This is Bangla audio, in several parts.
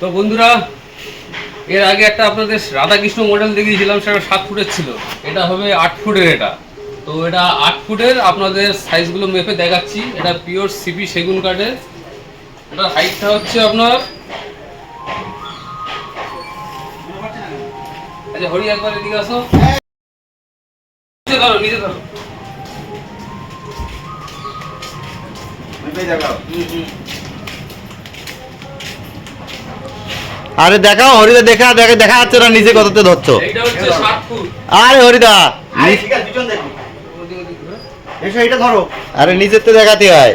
তো বন্ধুরা এর আগে একটা আপনাদের রাধাকৃষ্ণ মডেল দেখিয়েছিলাম সেটা সাত ফুটের ছিল। এটা হবে আট ফুটের এটা। তো এটা আট ফুটের আপনাদের সাইজগুলো মেপে দেখাচ্ছি। এটা পিওর সিপি সেগুন কাঠের। এটা হাইটটা হচ্ছে আপনার আচ্ছা হরি একবার এদিকে আসো। নিচে ধরো নিচে ধরো। হুম, হুম। আরে দেখাও হরিদা দেখা দেখা দেখা যাচ্ছে না নিচে কততে ধরছো? আরে হরিদা আরে নিচের তো দেখাতে হয়।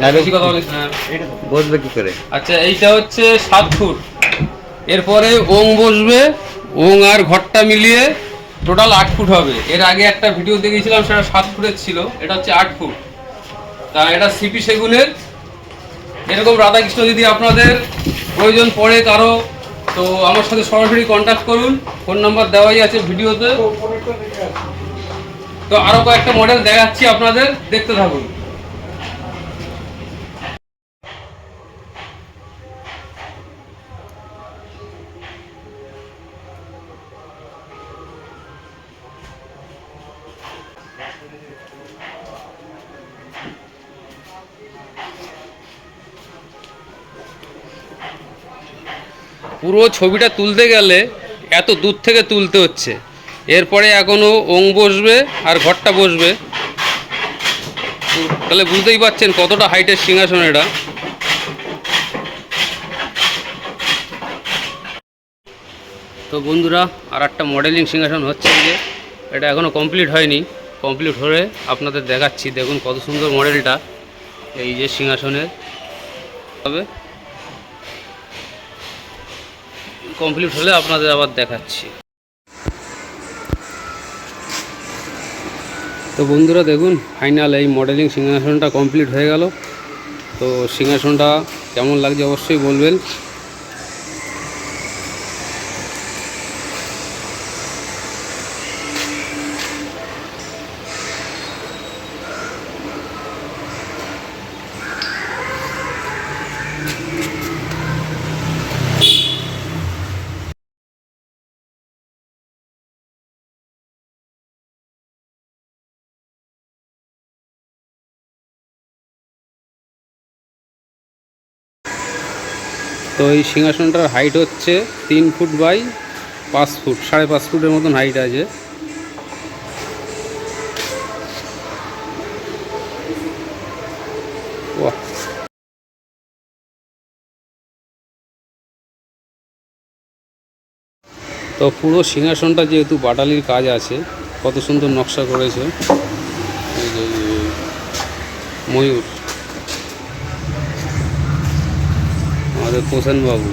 না, বেশি কথা বলিস না। বসবে কি করে? আচ্ছা এইটা হচ্ছে সাত ফুট। এরপরে ওং বসবে ওং আর ঘরটা মিলিয়ে টোটাল আট ফুট হবে। এর আগে একটা ভিডিও দেখেছিলাম সেটা সাত ফুটের ছিল। এটা হচ্ছে আট ফুট। তা এটা সিপি সেগুনের। এরকম রাধাকৃষ্ণ যদি আপনাদের প্রয়োজন পড়ে কারও তো আমার সাথে সরাসরি কন্ট্যাক্ট করুন। ফোন নাম্বার দেওয়াই আছে ভিডিওতে। তো আরও কয়েকটা মডেল দেখাচ্ছি আপনাদের। দেখতে থাকুন। পুরো ছবিটা তুলতে গেলে এত দূর থেকে তুলতে হচ্ছে। এরপরে এখনও ওং বসবে আর ঘরটা বসবে। তাহলে বুঝতেই পারছেন কতটা হাইটের সিংহাসন এটা। তো বন্ধুরা, আর একটা মডেলিং সিংহাসন হচ্ছে যে। এটা এখনও কমপ্লিট হয়নি। কমপ্লিট হয়ে আপনাদের দেখাচ্ছি, দেখুন কত সুন্দর মডেলটা এই যে সিংহাসনের। তবে কমপ্লিট হলে আপনাদের আবার দেখাচ্ছি। তো বন্ধুরা দেখুন ফাইনাল এই মডেলিং সিংহাসনটা কমপ্লিট হয়ে গেল। তো সিংহাসনটা কেমন লাগছে অবশ্যই বলবেন। তো এই সিংহাসনটার হাইট হচ্ছে তিন ফুট বাই পাঁচ ফুট সাড়ে পাঁচ ফুটের মতন হাইট আছে। তো পুরো সিংহাসনটা যেহেতু বাটালির কাজ আছে, কত সুন্দর নকশা করেছে। ময়ূর। প্রসেন বাবু